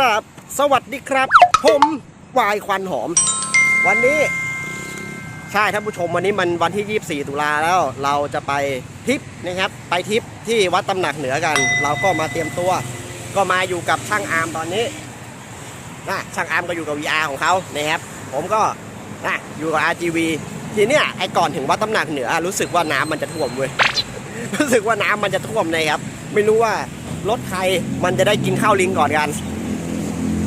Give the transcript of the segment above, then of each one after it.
ราบ สวัสดีครับ ผมวายควันหอม วันนี้ใช่ท่านผู้ชมวันนี้มันวันที่ 24 ตุลาแล้ว เราจะไปทริปนะครับ ไปทริปที่วัดตำหนักเหนือกัน เราก็มาเตรียมตัว ก็มาอยู่กับช่างอาร์มตอนนี้นะช่างอาร์มก็อยู่กับ VR ของเขานะครับ ผมก็นะอยู่กับ RGV ทีเนี้ยไอ้ก่อนถึงวัดตำหนักเหนือ รู้สึกว่าน้ำมันจะท่วมเว้ยรู้สึกว่าน้ำมันจะท่วมเลยครับ ไม่รู้ว่ารถใครมันจะได้กินข้าวลิงก่อนกัน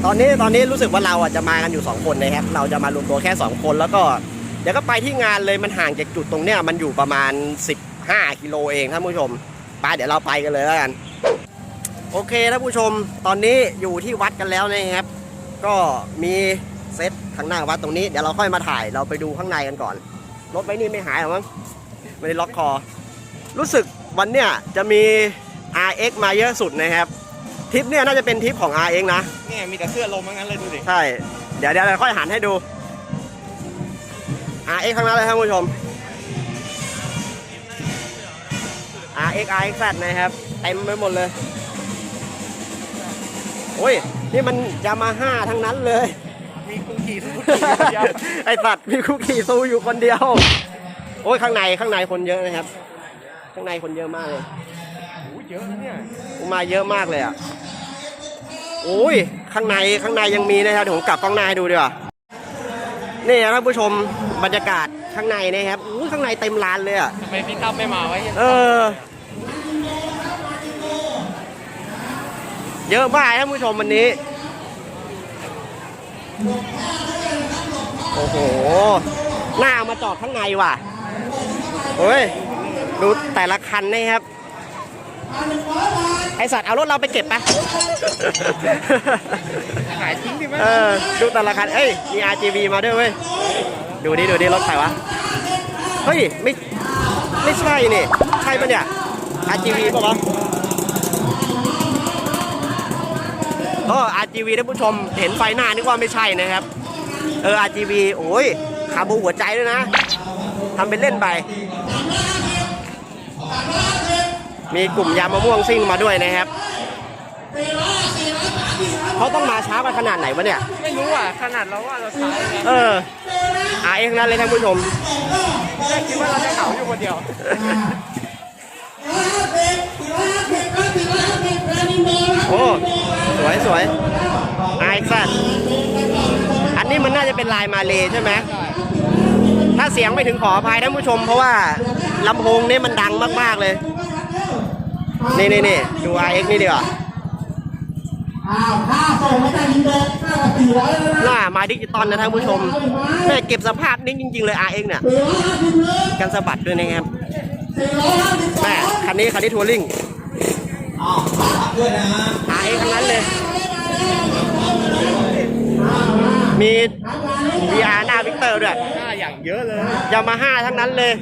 ตอนนี้ตอนนี้รู้สึกว่าเราอะจะมากันอยู่ 2 คนนะครับ เราจะมารวมตัวแค่ 2 คนแล้วก็ เดี๋ยวก็ไปที่งานเลยมันห่างจากจุดตรงเนี้ยมันอยู่ประมาณ 15กิโลเองท่านผู้ชมไปเดี๋ยวเราไปกันเลยแล้วกัน โอเคท่านผู้ชมตอนนี้อยู่ที่วัดกันแล้วนะครับ ก็มีเซตข้างหน้าวัดตรงนี้เดี๋ยวเราค่อยมาถ่ายเราไปดูข้างในกันก่อนรถไว้นี่ไม่หายหรอมั้งไม่ได้ล็อกคอ รู้สึกวันเนี้ยจะมี RX มาเยอะสุดนะครับ ทริปเนี่ยน่าจะเป็นทริปของ RX นะ เนี่ยมีแต่เสื้อลมทั้งนั้นเลยดูดิ ใช่ เดี๋ยวเดี๋ยวเราค่อยหันให้ดู RX ข้างหนั้นเลยท่านผู้ชม RX RX Z นะครับเต็มไปหมดเลย โอ้ย นี่มันยามาฮ่าทั้งนั้นเลย มีคุกกี้สุดไอสัตว์มีคุกขี่ซูอยู่คนเดียว โอ้ยข้างในข้างในคนเยอะนะครับ ข้างในคนเยอะมากเลยโอ้เยอะนะเนี่ย มาเยอะมากเลยอะ โอ้ยข้างในข้างในยังมีนะครับเดี๋ยวผมกลับกล้องหน้าให้ดูดีกว่านี่นะท่านผู้ชมบรรยากาศข้างในนะครับอู้ข้างในเต็มร้านเลยอะทำไมพี่ตั้มไม่มาไว้เออ เยอะมากท่านผู้ชมวันนี้ โอ้โหหน้าเอามาจอดข้างในว่ะเฮ้ย ดูแต่ละคันนะครับ ไอสัตว์เอารถเราไปเก็บปะขายทิ้งดิไหมเออดูแต่ละคันเอ้ยมี RGB มาด้วยเว้ยดูดิดูดิรถใครวะเฮ้ยไม่ไม่ใช่นี่ใช่ปะเนี่ย RGB ปะวะโอ้ RGB ท่านผู้ชมเห็นไฟหน้านึกว่าไม่ใช่นะครับ เออ RGB โอ้ยคาบูหัวใจด้วยนะทำเป็นเล่นไป มีกลุ่มยามะม่วงซิ่งมาด้วยนะครับเขาต้องมาช้ากว่าขนาดไหนวะเนี่ย ไม่รู้อะขนาดเราว่าเราช้าเลยเอออาเองนั้นเลยท่านผู้ชมแค่คิดว่าเราจะเหงาอยู่คนเดียว โอ้สวยสวยไอซันอันนี้มันน่าจะเป็นลายมาเลยใช่ไหมถ้าเสียงไม่ถึงขออภัยท่านผู้ชม เพราะว่าลำโพงนี่มันดังมากๆเลย นี่นี่นี่ดู RX นี่ดีกว่าอ้าวค่าส่งมาจากอินโดค่าละสี่ร้อยแล้วนะหน้ามาดิจิตอลนะท่านผู้ชมแม่เก็บสภาพนิ่งจริง ๆ เลย RX เนี่ย สี่ร้อยห้าสิบเลยกันสะบัดด้วยนะครับสี่ร้อยห้าสิบแม่คันนี้คันนี้ทัวริง อ้าวรับด้วยนะ RX ทั้งนั้นเลย มี VR หน้าวิกเตอร์ด้วยหน้าอย่างเยอะเลยยามาฮ่าทั้งนั้นเลย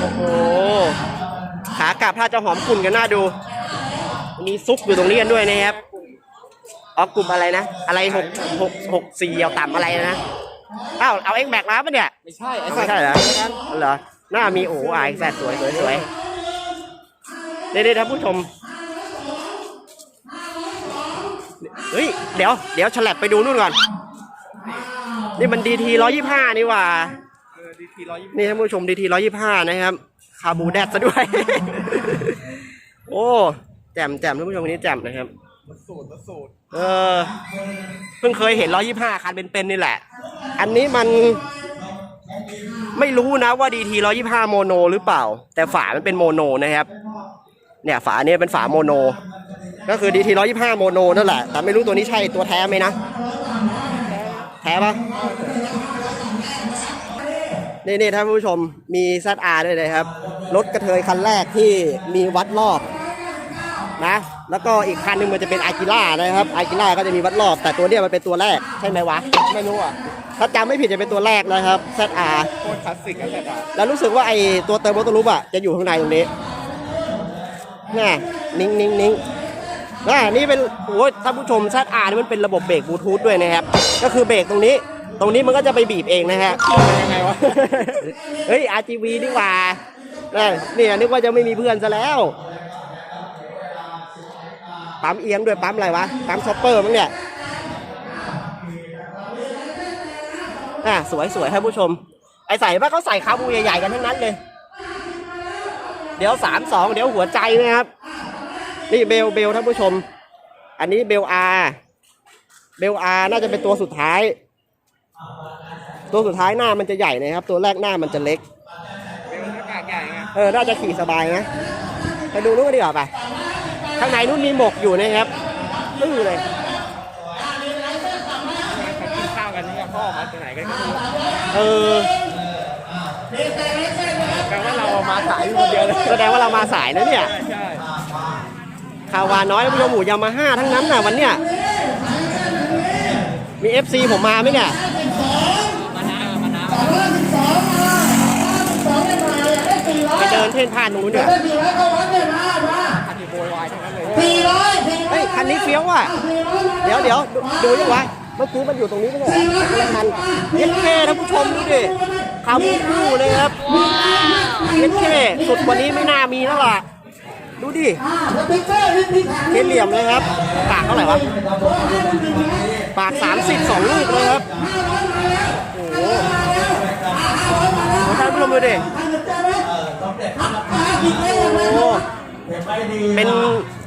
โอ้โห ขากลับถ้าจะหอมกลุ่นกันน่าดูมีซุกอยู่ตรงนี้กันด้วยนะครับออกกลุ่มอะไรนะ อะไรหกหกหกสี่เอาต่ำอะไรนะอ้าวเอาเอ็กแบกมาปะเนี่ย ไม่ใช่ไอ้ไม่ใช่เหรอเหรอหน้ามีโอ้อายแซดสวยสวยสวยเดี๋ยวเดี๋ยวท่านผู้ชมเฮ้ยเดี๋ยวเดี๋ยวฉลับไปดูนู่นก่อน นี่มันดีทีร้อยี่ห้านี่หว่าเออดีทีร้อยยี่สิบนี่ท่านผู้ชมดีทีร้อยี่ห้านะครับคาบูแดดซะด้วย โอ้แจ่มแจ่มท่านผู้ชมคนนี้แจ่มนะครับ มันสูตรมันสูตรเออ เพิ่งเคยเห็นร้อยี่ห้าคันเป็นๆนี่แหละ อันนี้มัน ไม่รู้นะว่าดีทีร้อยี่ห้าโมโนหรือเปล่า แต่ฝามันเป็นโมโนนะครับ เนี่ยฝาเนี่ยเป็นฝาโมโน ก็คือดีทีร้อยี่ห้าโมโนนั่นแหละ แต่ไม่รู้ตัวนี้ใช่ตัวแท้ไหมนะ แท้ปะ นี่นี่ท่านผู้ชมมี ZR ด้วยนะครับ รถกระเทยคันแรกที่มีวัดรอบนะ แล้วก็อีกคันหนึงมันจะเป็นอากิล่านะครับอากิล่าก็จะมีวัดรอบ แต่ตัวเนี้ยมันเป็นตัวแรกใช่ไหมวะ ไม่รู้อะถ้าจำไม่ผิดจะเป็นตัวแรกนะครับ ZR โคตรคลาสสิกอะแต่ดาแล้วรู้สึกว่าไอตัวเติมรถตัวรูปอะจะอยู่ข้างในตรงนี้น่ะนิ่งนิ่งนิ่งน่ะนี่เป็นโอ้ยท่านผู้ชม ZR นี่มันเป็นระบบเบรกบลูทูธด้วยนะครับ ก็คือเบรกตรงนี้ ตรงนี้มันก็จะไปบีบเองนะฮะยังไงวะ เฮ้ย RGB ดีกว่าน่ะนี่นึกว่าจะไม่มีเพื่อนซะแล้วปั๊มเอียงด้วยปั๊มอะไรวะปั๊มช็อปเปอร์มั้งเนี่ยอะสวยสวยท่านผู้ชม ไอใส่ว่าเขาใส่คาบูใหญ่ๆกันทั้งนั้นเลย เดี๋ยวสามสองเดี๋ยวหัวใจนะครับ นี่เบลเบลท่านผู้ชม อันนี้เบลอาร์เบลอาร์น่าจะเป็นตัวสุดท้าย ตัวสุดท้ายหน้ามันจะใหญ่นะครับ ตัวแรกหน้ามันจะเล็ก เป็นหน้ากากใหญ่ไงเออน่าจะขี่สบายนะ ไปดูนู้นกันดีกว่าไปข้างในนู้นมีหมกอยู่นะครับตื้อเลยเขากินข้าวกันนี่พ่อมาจากไหนกันก็ไม่รู้เออแปลว่าเรามาสายอยู่คนเดียวเลยแสดงว่าเรามาสายนะเนี่ยใช่ใช่คาวาน้อยแล้วผู้ชมหมูยามาฮ่าทั้งนั้นน่ะวันเนี้ยมี FC ผมมาไหมเนี่ย มาน้ามาน้า ไป เดินเพ่นพ่านตรงนู้นเดี๋ยวสี่ร้อยก็วัดเลยมามาอันนี้โวยวายทั้งนั้นเลยสี่ร้อยสี่ร้อเฮ้ยยคันนี้เฟี้ยวว่ะสี่ร้อยมาเดี๋ยวเดี๋ยวดูดูยังวะเมื่อกี้มันอยู่ตรงนี้ไม่ใช่เหรอคนละคันเย็นเคท่านผู้ชมดูดิคาบูคู่เลยครับเย็นเคสุดกว่านี้ไม่น่ามีแล้วล่ะดูดิอ่าสติ๊กเกอร์นี่ที่แข็งเคเหลี่ยมเลยครับ ปากเท่าไหร่วะปากสามสิบสองลูกเลยครับโอ้โหท่านผู้ชมดูดิโอ้โห เป็น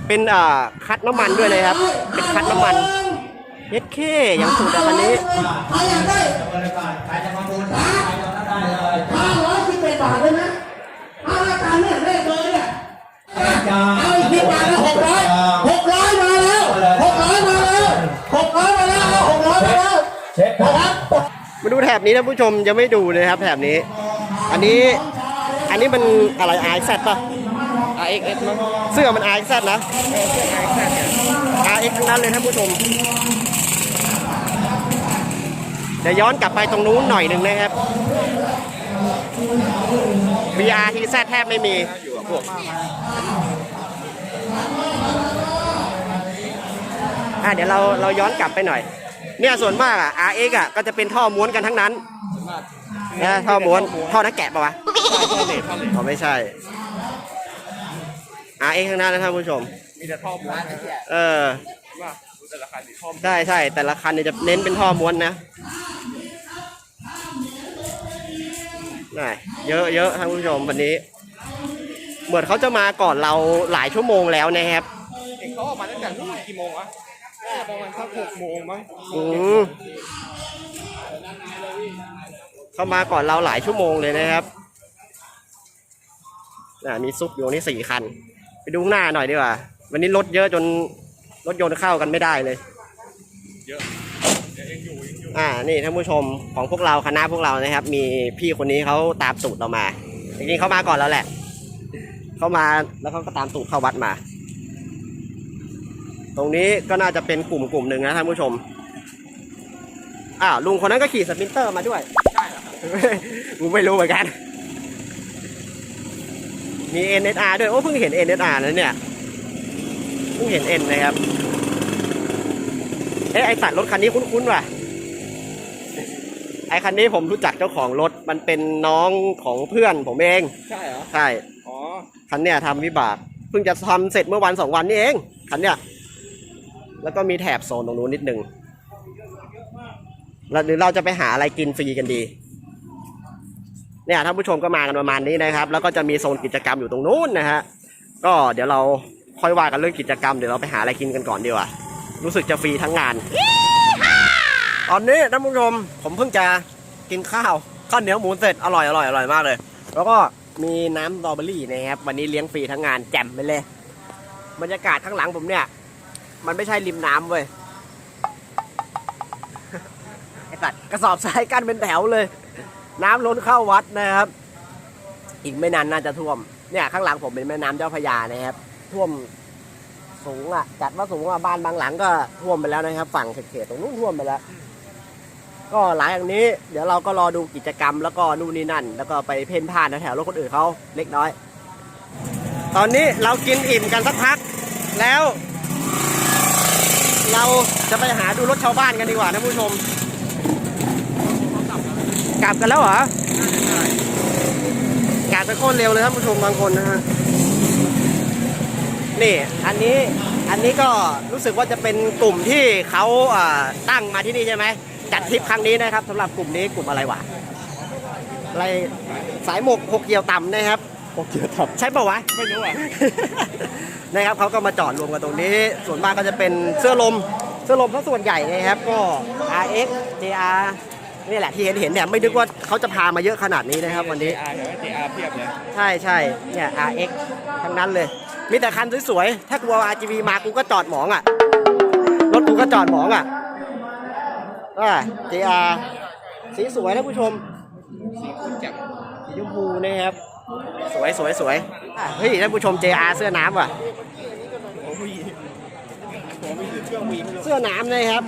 เป็นอ่าคัดน้ำมันด้วยเลยครับ เป็นคัดน้ำมันเย็ดเคอย่างสุดอะคันนี้ใครอยากได้ห้าร้อยสิบเอ็ดบาทเลยนะห้ารายการเนี่ยเลขเลยเนี่ยเอาอีกทีบาทละหกร้อยหกร้อยมาแล้วหกร้อยมาแล้วหกร้อยมาแล้วเอาหกร้อยมาแล้วนะครับมาดูแถบนี้ท่านผู้ชมยังไม่ดูเลยครับแถบนี้ อันนี้อั นนี้มันอะไร i z ป่ะไอเอ็กเอสมั้งเสื้อมัน i z นะเออเสื้อไอแซดเนี่ย RX ทั้งนั้นเลยท่านผู้ชม เดี๋ยวย้อนกลับไปตรงนู้นหน่อยหนึ่งนะครับ VR TZ แทบไม่มี อยู่กับพวกอะเดี๋ยวเราเราย้อนกลับไปหน่อย เนี่ยส่วนมากอะ RX อะก็จะเป็นท่อม้วนกันทั้งนั้น ส่วนมาก นะท่อม้วนท่อนักแกะปะวะใช่ท่อเลทท่อเลทอ๋อไม่ใช่ RX ทั้งนั้นนะท่านผู้ชม มีแต่ท่อม้วนนะเออว่าดูแต่ละคันมีท่อม้วนใช่ใช่แต่ละคันเนี่ยจะเน้นเป็นท่อม้วนนะน่ะเยอะเยอะท่านผู้ชมวันนี้ เหมือนเขาจะมาก่อนเราหลายชั่วโมงแล้วนะครับเองเขาออกมาตั้งแต่นู่นกี่โมงวะน่าจะประมาณสักหกโมงมั้งอืม เข้ามาก่อนเราหลายชั่วโมงเลยนะครับน่ะมีซุปอยู่นี่สี่คัน ไปดูข้างหน้าหน่อยดีกว่า วันนี้รถเยอะจนรถยนต์เข้ากันไม่ได้เลย เยอะเดี๋ยวเองอยู่เองอยู่อ่า นี่ท่านผู้ชมของพวกเราคณะพวกเรานะครับ มีพี่คนนี้เขาตามตูดเรามา จริงๆเขามาก่อนแล้วแหละ เขามาแล้วเขาก็ตามตูดเข้าวัดมา ตรงนี้ก็น่าจะเป็นกลุ่มกลุ่มหนึ่งนะท่านผู้ชมอ้าวลุงคนนั้นก็ขี่สปรินเตอร์มาด้วย กูไม่รู้เหมือนกัน มี NSR ด้วย โอ้เพิ่งเห็น NSR นะเนี่ย เพิ่งเห็น N นะครับ เอ๊ะไอสัตว์รถคันนี้คุ้นๆว่ะ ไอคันนี้ผมรู้จักเจ้าของรถ มันเป็นน้องของเพื่อนผมเอง ใช่เหรอ ใช่ อ๋อ คันเนี้ยทำวิบาก เพิ่งจะทำเสร็จเมื่อวันสองวันนี้เอง คันเนี้ย แล้วก็มีแถบโซนตรงนู้นนิดนึงแล้วหรือเราจะไปหาอะไรกินฟรีกันดี เนี่ยท่านผู้ชมก็มากันประมาณนี้นะครับ แล้วก็จะมีโซนกิจกรรมอยู่ตรงนู้นนะฮะก็เดี๋ยวเราค่อยว่ากันเรื่องกิจกรรมเดี๋ยวเราไปหาอะไรกินกันก่อนดีกว่ารู้สึกจะฟรีทั้งงานตอนนี้ท่านผู้ชมผมเพิ่งจะกินข้าวข้าวเหนียวหมูเสร็จอร่อยอร่อยอร่อยมากเลย แล้วก็มีน้ำสตรอเบอรี่นะครับวันนี้เลี้ยงฟรีทั้งงานแจ่มไปเลย บรรยากาศข้างหลังผมเนี่ย มันไม่ใช่ริมน้ำเว้ยไอ้สัตว์กระสอบทรายกั้นเป็นแถวเลย น้ำล้นเข้าวัดนะครับ อีกไม่นานน่าจะท่วมเนี่ยข้างหลังผมเป็นแม่น้ำเจ้าพระยานะครับ ท่วมสูงอะจัดว่าสูงอะบ้านบางหลังก็ท่วมไปแล้วนะครับ ฝั่งเขตๆตรงนู้นท่วมไปแล้ว ก็หลังจากนี้ เดี๋ยวเราก็รอดูกิจกรรมแล้วก็นู่นนี่นั่น แล้วก็ไปเพ่นพ่านแถวๆรถคนอื่นเขาเล็กน้อย ตอนนี้เรากินอิ่มกันสักพัก แล้ว เราจะไปหาดูรถชาวบ้านกันดีกว่าท่านผู้ชม กลับกันแล้วเหรอกลับไปโคตรเร็วเลยท่านผู้ชมบางคนนะฮะนี่อันนี้อันนี้ก็รู้สึกว่าจะเป็นกลุ่มที่เขาอ่าตั้งมาที่นี่ใช่ไหมจัดทริปครั้งนี้นะครับสำหรับกลุ่มนี้กลุ่มอะไรวะอะไรสายหมกหกเกี่ยวต่ำนะครับโอเคครับใช่ปะวะไม่รู้อะนะครับเขาก็มาจอดรวมกันตรงนี้ ส่วนมากก็จะเป็นเสื้อลมเสื้อลมเขาส่วนใหญ่นะครับก็ RX JR นี่แหละที่เห็นเห็นเนี่ยไม่นึกว่าเขาจะพามาเยอะขนาดนี้นะครับวันนี้ JR เห็นไหม JR เพียบเลยใช่ใช่เนี่ย RX ทั้งนั้นเลย มีแต่คันสวยๆ ถ้ากูเอา RGB มากูก็จอดหมองอะ รถกูก็จอดหมองอะว่า JR สีสวยนะผู้ชม สีคุณแจ่มสีชมพูนะครับ สวยสวยสวยอะเฮ้ยท่านผู้ชม JR เสื้อน้ำว่ะ โอ้ยโอ้ยเครื่องวี เสื้อน้ำนะครับ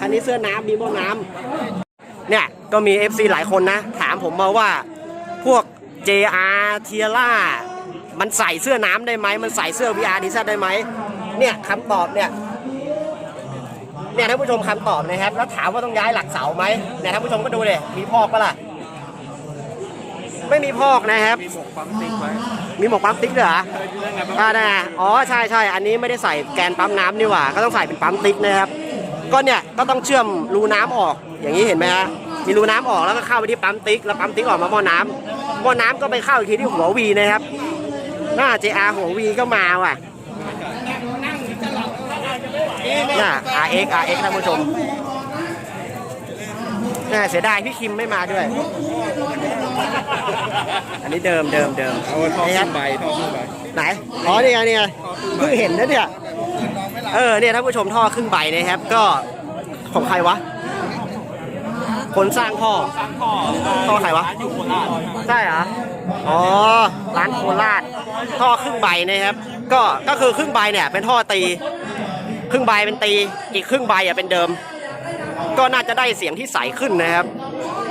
คันนี้เสื้อน้ำมีโม่น้ำ เนี่ย ก็มี FC หลายคนนะ ถามผมมาว่าพวก JR เทียร่ามันใส่เสื้อน้ำได้ไหม มันใส่เสื้อ VR ดีซได้ไหม เนี่ยคำตอบเนี่ย เนี่ยท่านผู้ชมคำตอบนะครับ แล้วถามว่าต้องย้ายหลักเสาไหมเนี่ยท่านผู้ชมก็ดูเลยมีพอกปะล่ะ ไม่มีพอกนะครับ มีหมวกปั๊มติ๊กไว้มีหมวกปั๊มติ๊กด้วยเหรอเคยดูได้ไงบ้างอ่าได้อ๋อ ใช่ใช่อันนี้ไม่ได้ใส่แกนปั๊มน้ำนี่หว่า ก็ต้องใส่เป็นปั๊มติ๊กนะครับ ก็เนี่ย ก็ต้องเชื่อมรูน้ำออก อย่างนี้เห็นไหมฮะมีรูน้ำออกแล้วก็เข้าไปที่ปั๊มติ๊กแล้วปั๊มติ๊กออกมาหม้อน้ำหม้อน้ำก็ไปเข้าอีกทีที่หัววีนะครับหน้า JR หัววีก็มาว่ะน่า RX RX ท่านผู้ชมน่าเสียดายพี่คิมไม่มาด้วย อันนี้เดิมเดิมเดิมเอาท่อนี่คขึ้รับนใบท่อขึ้นใบไหนอ๋อนี่ไงนี่ไงเพิ่งเห็นนะเนี่ยเออเนี่ยท่านผู้ชมท่อครึ่งใบนะครับ ก็ของใครวะ คนสร้างท่อท่อท่อใครวะ อยู่โคราชใช่เหรอ อ๋อ ร้านโคราช ท่อครึ่งใบนะครับ ก็ ก็คือครึ่งใบเนี่ย เป็นท่อตี ครึ่งใบเป็นตี อีกครึ่งใบอะเป็นเดิม ก็น่าจะได้เสียงที่ใสขึ้นนะครับ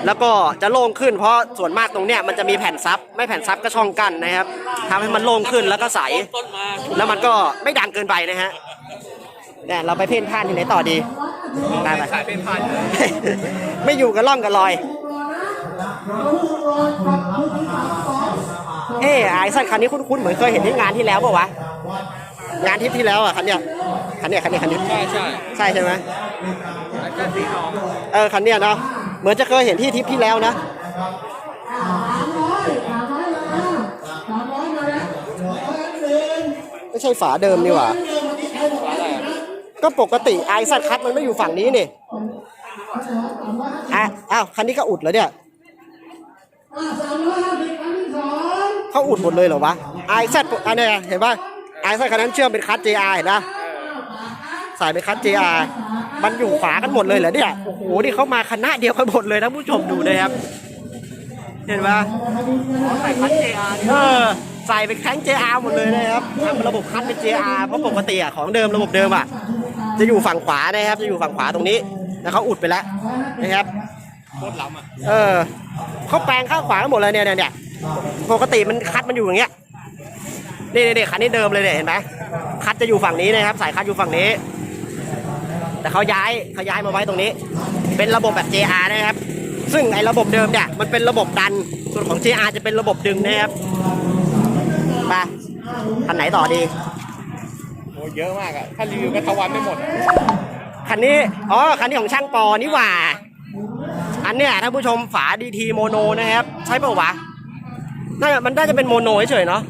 แล้วก็จะโล่งขึ้น เพราะส่วนมากตรงเนี้ยมันจะมีแผ่นซับ ไม่แผ่นซับก็ช่องกั้นนะครับทำให้มันโล่งขึ้นแล้วก็ใส แล้วมันก็ไม่ดังเกินไปนะฮะ เนี่ยเราไปเพ่นพ่านที่ไหนต่อดีไปไปสายเป็นพันไม่อยู่กับล่องกับลอย เอ้ไอ้สัตว์คันนี้คุ้นๆเหมือนเคยเห็นที่งานที่แล้วป่าวะงานทริปที่แล้วอะคันเนี้ยคันเนี้ยคันเนี้ยคันนี้ใช่ใช่ใช่ใช่ไหมแล้วก็สีทองเออคันเนี้ยเนาะเหมือนจะเคยเห็นที่ทริปที่แล้วนะไม่ใช่ฝาเดิมนี่หว่าอะไรอะ ก็ปกติไอซัดคัทมันไม่อยู่ฝั่งนี้นี่อะอ้าวคันนี้ก็อุดแล้วเนี่ยเขาอุดหมดเลยเหรอวะไอซัดอันเนี้ยเห็นป่ะไอซัดคันนั้นเชื่อมเป็นคัท JR เห็นนะใส่เป็นคัท JR มันอยู่ขวากันหมดเลยเหรอเนี่ยโอ้โหนี่เขามาคณะเดียวกันหมดเลยท่านผู้ชมดูเลยครับเห็นป่ะใส่คัท JR เออใส่เป็นแข้ง JR หมดเลยนะครับทำระบบคัทเป็น JR เพราะปกติอะของเดิมระบบเดิมอะ จะอยู่ฝั่งขวานะครับ จะอยู่ฝั่งขวาตรงนี้แล้วเขาอุดไปแล้วนะครับโคตรล้ำอะเออเขาแปลงข้างขวากันหมดเลยเนี่ยเนี่ยเนี่ยปกติมันคัดมันอยู่อย่างเงี้ยนี่นี่คันนี้เดิมเลยเนี่ยเห็นไหมคัดจะอยู่ฝั่งนี้นะครับสายคัดอยู่ฝั่งนี้ แต่เขาย้ายเขาย้ายมาไว้ตรงนี้ เป็นระบบแบบ JR นะครับ ซึ่งไอ้ระบบเดิมเนี่ยมันเป็นระบบดันส่วนของ JR จะเป็นระบบดึงนะครับไปคันไหนต่อดี เยอะมากอะถ้ารีวิวก็ทวันไม่หมด คันนี้ อ๋อ คันนี้ของช่างปอนี่หว่า อันเนี้ยท่านผู้ชมฝาดีทีโมโนนะครับ ใช่เปล่าวะน่าจะมันน่าจะเป็นโมโนเฉยๆเนาะ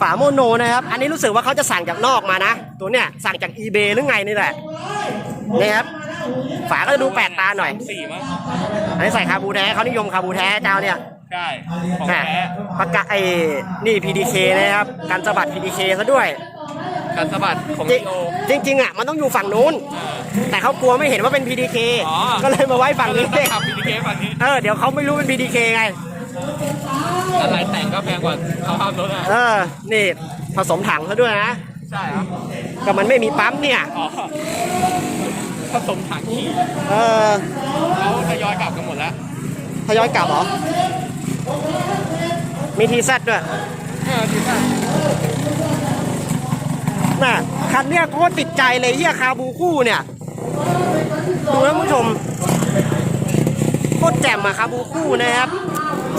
ฝาโมโนนะครับ อันนี้รู้สึกว่าเขาจะสั่งจากนอกมานะ ตัวเนี้ยสั่งจาก eBay หรือไงนี่แหละนี่ครับ ฝาก็จะดูแปลกตาหน่อย สี่มั้งอันนี้ใส่คาบูแท้เขานิยมคาบูแท้เจ้าเนี่ย ใช่ของแหม่แท้ประกาศไอ้นี่ PDK นะครับการสะบัด PDK ซะด้วย การสะบัดของจริลีโองจริงๆอะมันต้องอยู่ฝั่งนู้น แต่เขากลัวไม่เห็นว่าเป็น PDK อ๋อ ก็เลยมาไว้ฝั่งนี้ก็เลยต้องขับ BTK ฝั่งนี้เออเดี๋ยวเขาไม่รู้เป็น PDK ไง อะไรแต่งก็แพงกว่าเขาห้ามรถอะเออ นี่ผสมถังซะด้วยนะ ใช่ครับก็มันไม่มีปั๊มเนี่ย อ๋อผสมถังขี่เออเขาทยอยกลับกันหมดแล้วทยอยกลับเหรอ มีทีแซดด้วย เออที่ว่า น่ะคันเนี้ยโคตรติดใจเลยเฮียคาบูคู่เนี่ยดูนะผู้ชมโคตรแจ่มอะคาบูคู่นะครับ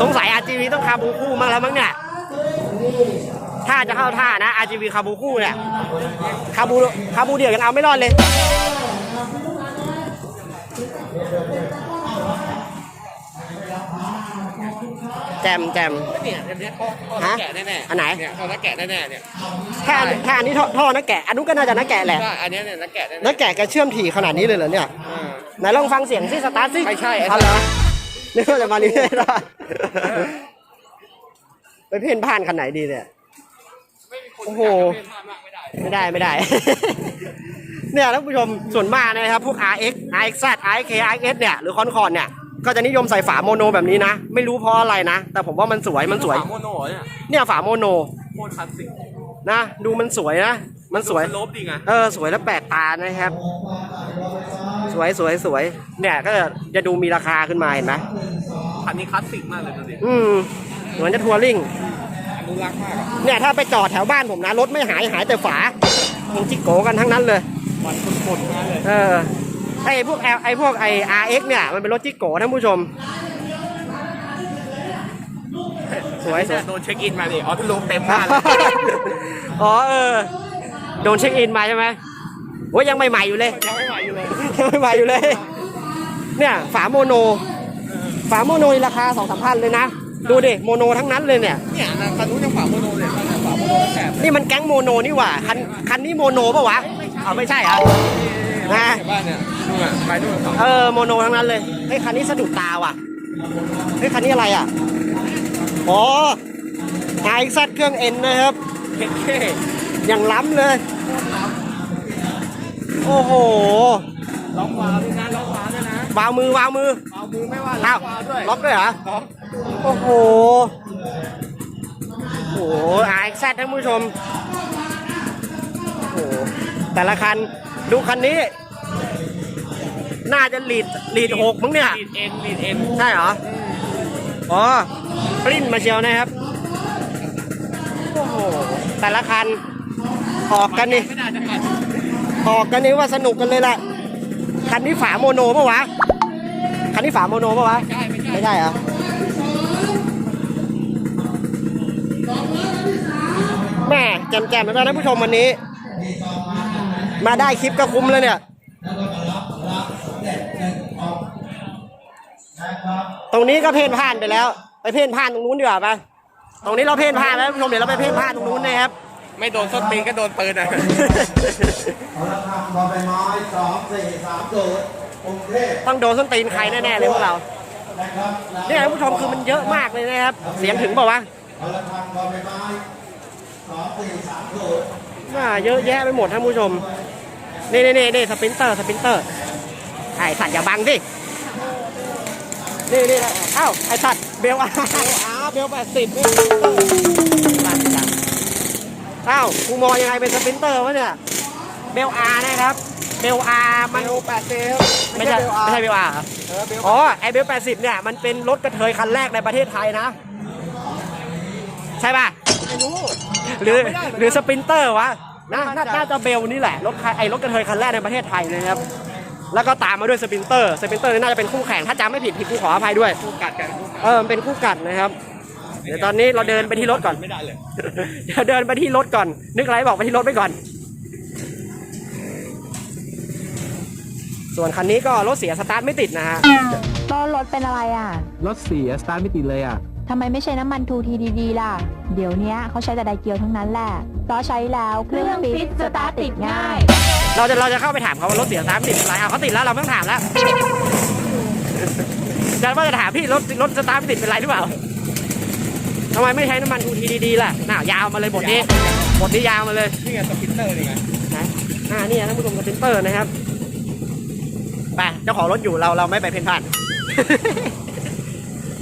สงสัย RGB ต้องคาบูคู่มากแล้วมั้งเนี่ยถ้าจะเข้าท่านะ RGB คาบูคู่เนี่ยคาบูคาบูเดียวยังเอาไม่รอดเลย แจมแจม เนี่ยอันเนี้ยท่อท่อฮะนักแกะแน่ๆอันไหน เนี่ยท่อนักแกะแน่ๆเนี่ย ถ้าอันถ้าอันนี้ท่อท่อนักแกะอันนู้นก็น่าจะนักแกะแหละใช่อันเนี้ยเนี่ยนักแกะแน่ๆนักแกะแกเชื่อมถี่ขนาดนี้เลยเหรอเนี่ยอ่า ไหนลองฟังเสียงสิสตาร์ทสิไม่ใช่ไอ้ เอาเหรอนี่ก็จะมานี่ได้ไปเพ่นพ่านขนาดไหนดีเนี่ย ไม่มีคนโอ้โห อยากจะเล่นภาพมากไม่ได้ไม่ได้ไม่ได้ เนี่ยท่านผู้ชมส่วนมากนะครับ พวก RX RXZ RXK RX เนี่ย หรือคอนคอนเนี่ย ก็จะนิยมใส่ฝาโมโนแบบนี้นะ ไม่รู้เพราะอะไรนะ แต่ผมว่ามันสวยมันสวย ฝาโมโนเนี่ยเนี่ยฝาโมโนโคตรคลาสสิกนะ ดูมันสวยนะ มันสวยมันลบดีไงเออสวยและแปลกตานะครับ สวยสวยสวย เนี่ยก็จะดูมีราคาขึ้นมาเห็นไหมคันนี้คลาสสิกมากเลยดูดิอืมเหมือนจะทัวริงอนุรักษ์มากอะเนี่ยถ้าไปจอดแถวบ้านผมนะรถไม่หายหายแต่ฝามึงจิกโกกันทั้งนั้นเลยมันคนๆมาเลย เออ ไอพวก L ไอพวกไอ RX เนี่ย มันเป็นรถจิกโกท่านผู้ชม สวยสวยโดนเช็คอินมาดิออโต้ลูปเต็มบ้านเลยอ๋อเออ โดนเช็คอินมาใช่ไหมโอ้ยยังใหม่ๆอยู่เลย ยังไม่ไหวอยู่เลย ยังไม่ไหวอยู่เลย เนี่ย ฝาโมโน ฝาโมโนนี่ราคาสองสามพันเลยนะ ดูดิ โมโนทั้งนั้นเลยเนี่ย เนี่ยนะคันนู้นยังฝาโมโนเลยคันนี้ฝาโมโนแสบนี่มันแก๊งโมโนนี่หว่า คันคันนี้โมโนปะวะ เอาไม่ใช่เหรอ นะบ้านเนี่ยนู่นอะไปนู่นฝาเออโมโนทั้งนั้นเลยเฮ้ยคันนี้สะดุดตาว่ะเฮ้ยคันนี้อะไรอะอ๋อไฮซัดเครื่องเอ็นนะครับเท่อย่างล้ำเลย โอ้โหๆล็อกวาล์วด้วยนะล็อกวาล์วด้วยนะวาวมือวาวมือเอามือไม่ว่าล็อ้าอวกวาล์วด้วยล็อกด้วยเหรอล็อกโอ้โหโอ้โหไอแซดท่านผู้ชมโอ้โหแต่ละคันดูคันนี้ น่าจะลีดลีดหกมั้งเนี่ย ลีดเอ็นลีดเอ็นใช่เหรอ อ๋อ ปริ้นมาเชียวนะครับ โอ้โห แต่ละคัน ออกกันนี่ ไม่ได้จะกัดออกกันนี่ว่าสนุกกันเลยแหละ คันนี้ฝาโมโนปะวะ คันนี้ฝาโมโนปะวะ ใช่ไม่ใช่ไม่ใช่เหรอ แม่แจ่มๆแล้วนะท่านผู้ชมวันนี้ มาได้คลิปก็คุ้มเลยเนี่ย ตรงนี้ก็เพ่นพ่านไปแล้ว ไปเพ่นพ่านตรงนู้นดีกว่าปะตรงนี้เราเพ่นพ่านแล้วท่านผู้ชมเดี๋ยวเราไปเพ่นพ่านตรงนู้นนะครับ ไม่โดนส้นตีนก็โดนปืนอะเอาละครับบอใบไม้สองสี่สามศูนย์กรุงเทพต้องโดนส้นตีนใครแน่ๆเลยพวกเรานะครับแล้วเนี่ยท่านผู้ชมคือมันเยอะมากเลยนะครับ เสียงถึงเปล่าวะเอาละครับบอใบไม้สองสี่สามศูนย์ว่าเยอะแยะไปหมดท่านผู้ชมนี่นี่นี่นี่สปรินเตอร์สปรินเตอร์ไอสัตว์อย่าบังสิ นี่นี่นะอ้าวไอสัตว์เบลอาร์อาร์เบลแปดสิบนี่ลั่นจังอ้าวกูมองยังไงเป็นสปรินเตอร์วะเนี่ยเบลอาร์นะครับเบลอาร์มันเบลแปดเซลไม่ใช่ไม่ใช่เบลอาร์เออเบลอ๋อไอเบลแปดสิบเนี่ยมันเป็นรถกระเทยคันแรกในประเทศไทยนะ ใช่ป่ะไม่รู้หรือจำไม่ได้เหมือนกันหรือสปรินเตอร์วะน่าน่าน่าจะน่าจะเบลนี่แหละรถคันไอ้รถกระเทยคันแรกในประเทศไทยนะครับ แล้วก็ตามมาด้วยสปรินเตอร์สปรินเตอร์นี่น่าจะเป็นคู่แข่งถ้าจำไม่ผิดผิดกูขออภัยด้วยคู่กัดกันคู่กัดเออมันเป็นคู่กัดนะครับ เดี๋ยวตอนนี้เราเดินไปที่รถก่อน ไม่ได้เลย เดี๋ยวเดินไปที่รถก่อน นึกอะไรบอกไปที่รถไปก่อน ส่วนคันนี้ก็รถเสียสตาร์ทไม่ติดนะฮะก็รถเป็นอะไรอะ รถเสียสตาร์ทไม่ติดเลยอะ ทำไมไม่ใช้น้ำมันทูทีดีๆล่ะ เดี๋ยวเนี้ยเขาใช้แต่ไดเกียวทั้งนั้นแหละเพราะใช้แล้วเครื่องฟิตสตาร์ทติดง่าย เราจะเราจะเข้าไปถามเขาว่ารถเสียสตาร์ทไม่ติดเป็นไรเอาเขาติดแล้วเราไม่ต้องถามแล้วจะว่าจะถามพี่รถรถสตาร์ทไม่ติดเป็นไรหรือเปล่าทำไมไม่ใช้น้ำมันทูทีดีๆล่ะน่ายาวมาเลยบทนี้บทนี้ยาวมาเลยนี่ไงสปินเตอร์นี่ไงนะอ่านี่นะท่านผู้ชมกับเซนเตอร์นะครับไปเจ้าของรถอยู่เราเราไม่ไปเพ่นพ่าน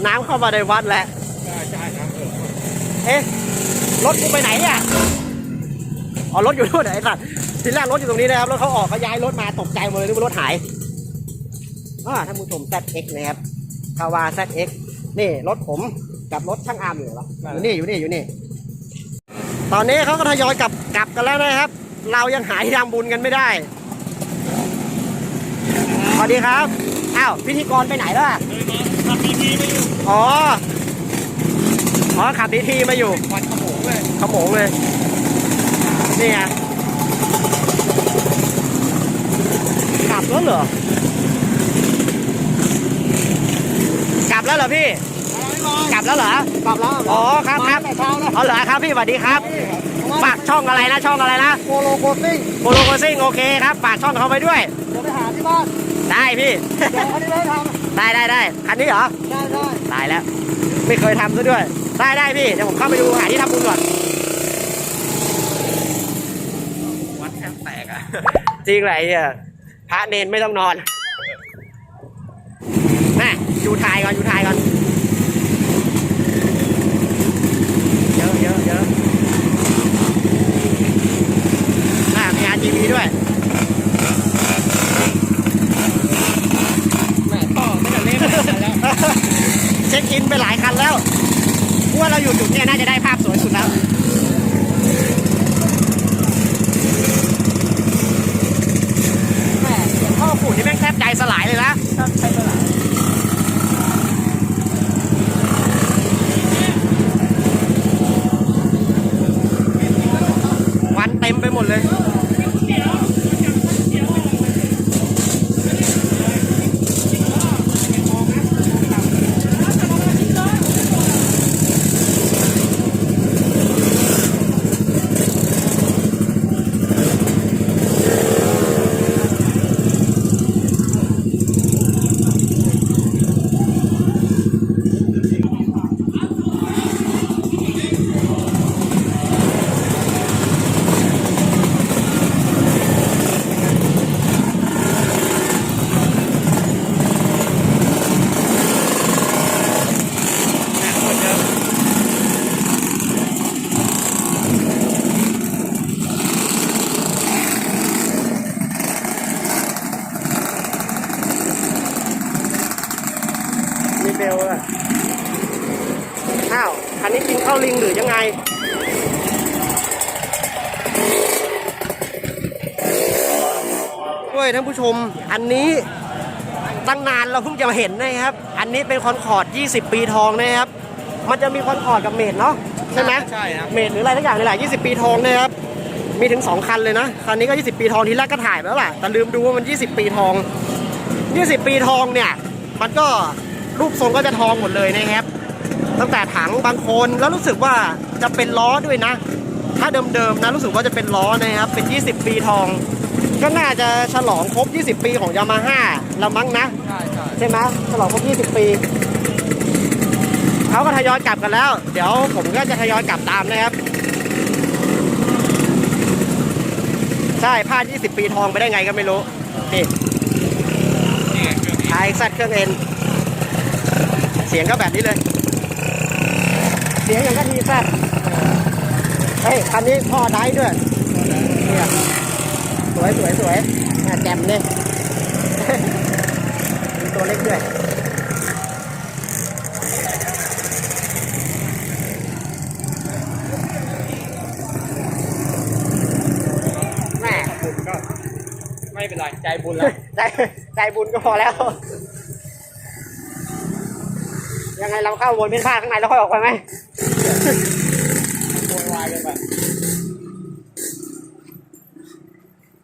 น้ำเข้ามาในวัดแล้วใช่ใช่ครับเออเอ๊ะรถกูไปไหนเนี่ยอ๋อรถอยู่นู่นไหนสัตว์ ทีแรกรถอยู่ตรงนี้นะครับ แล้วเขาออกเขาย้ายรถมาตกใจหมดเลยนึกว่ารถหายอ่าท่านผู้ชม ZX นะครับคาวา ZX นี่รถผมกับรถช่างอาร์มอยู่เหรออยู่นี่อยู่นี่อยู่นี่ ตอนนี้เขาก็ทยอยกลับกลับกันแล้วนะครับ เรายังหาที่ทำบุญกันไม่ได้สวัสดีครับ อ้าวพิธีกรไปไหนแล้วอะขับดีๆไม่อยู่ อ๋อ อ๋อขับดีทีมาอยู่ควันขโมงเลยขโมงเลย นี่ไงกลับ แล้วเหรอกลับแล้วเหรอพี่ กลับแล้วเหรอ กลับแล้วอ๋อครับครับแต่เช้าแล้วอ๋อเหรอครับพี่สวัสดีครับฝากช่องอะไรนะช่องอะไรนะโปโลโคซิ่งโปโลโกซิ่งโอเคครับฝากช่องเขาไปด้วยเดี๋ยวไปหาที่บ้านได้พี่เดี๋ยวคันนี้ไม่ได้ทได้ได้ได้คันนี้เหรอำได้ได้ตายแล้ว ไม่เคยทำซะด้วย ได้ได้พี่เดี๋ยวผมเข้าไปดูหาที่ทำบุญก่อนวัดแทบแตกอะจริงไรเนี่ย พระเนนไม่ต้องนอนแม่อยู่ถ่ายก่อนอยู่ถ่ายก่อน เยอะเยอะเยอะน่ามี RGB ด้วยแหมต่อไม่แต่เล่นแล้วเช็คอินไปหลายคันแล้วกูว่าเราอยู่จุดเนี้ยน่าจะได้ภาพสวยสุดแล้ว แหม่เสียงท่อฝุ่ นี่แม่งแทบใจสลายเลยนะ ใช่เท่ายหร่ ควันเต็มไปหมดเลย มีเบลอะอ้าว คันนี้กินข้าวลิงหรือยังไง ด้วยท่าน ผู้ชม อันนี้ตั้งนานเราเพิ่งจะมาเห็นนะครับ อันนี้เป็นคอนคอร์ด 20 ปีทองนะครับ มันจะมีคอนคอร์ดกับเมดเนาะใช่ไหมใช่ครับเมดหรืออะไรทั้งอย่างนี่แหละ20 ปีทองนะครับ มีถึง 2 คันเลยนะ คันนี้ก็ 20 ปีทองทีแรกก็ถ่ายไปแล้วแหละแต่ลืมดูว่ามัน 20 ปีทอง 20 ปีทองเนี่ย มันก็รูปทรงก็จะทองหมดเลยนะครับ ตั้งแต่ถังบางโคนแล้วรู้สึกว่าจะเป็นล้อด้วยนะ ถ้าเดิมๆนะรู้สึกว่าจะเป็นล้อนะครับ เป็น 20 ปีทอง ก็น่าจะฉลองครบ 20 ปีของยามาฮ่าละมั้งนะ ใช่ใช่ใช่ไหมฉลองครบ 20 ปี เขาก็ทยอยกลับกันแล้ว เดี๋ยวผมก็จะทยอยกลับตามนะครับ ใช่พลาด 20 ปีทองไปได้ไงก็ไม่รู้ นี่นี่ไงเครื่องนี้ไอแซดเครื่องเอ็น เสียงก็แบบนี้เลย เสียงอย่างก็ทีแซดเฮ้ย คันนี้พ่อได้ด้วยเนี่ย สวยสวยสวยอะแจ่มเนี่ยมีตัวเล็กด้วยแม่บุญก็ไม่เป็นไร ใจบุญแล้ว ใจใจบุญก็พอแล้ว ยังไงเราเข้าวนเป็นผ้าข้างในแล้วค่อยออกไปไหม